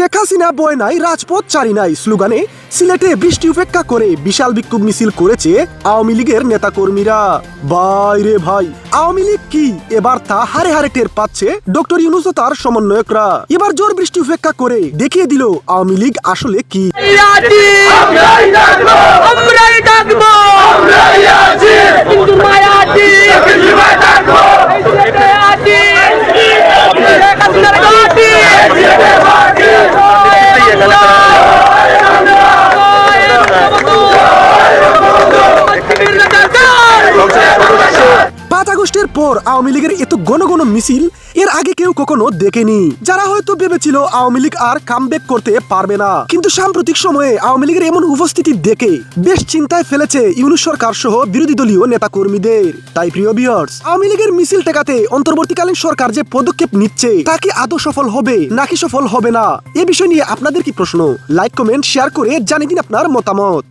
মায়া বয় নাই, রাজপথ চারি নাই। স্লোগানে সিলেটে বৃষ্টি উপেক্ষা করে বিশাল বিক্ষোভ মিছিল করেছে আওয়ামী লীগের নেতাকর্মীরা। বাইরে ভাই, আওয়ামী লীগ কি? এবার তা হারে হারে টের পাচ্ছে ডক্টর ইউনুস ও তার সমন্বয়করা। এবার জোর বৃষ্টি উপেক্ষা করে দেখিয়ে দিল আওয়ামী লীগ আসলে কি। আমরাই পর আওয়ামী লীগের এত ঘন গণ মিছিল, এর আগে কেউ কখনো দেখেনি। যারা হয়তো ভেবেছিল আওয়ামী লীগ আর কামব্যাক করতে পারবে না, কিন্তু সাম্প্রতিক সময়ে আওয়ামী লীগের এমন উপস্থিতি দেখে বেশ চিন্তায় ফেলেছে ইউনুস সরকার সহ বিরোধী দলীয় নেতা কর্মীদের তাই প্রিয় বিয়ার্স আওয়ামী লীগের মিছিল টেকাতে অন্তর্বর্তীকালীন সরকার যে পদক্ষেপ নিচ্ছে, তা কি আদৌ সফল হবে নাকি সফল হবে না? এ বিষয় নিয়ে আপনাদের কি প্রশ্ন? লাইক কমেন্ট শেয়ার করে জানিয়ে দিন আপনার মতামত।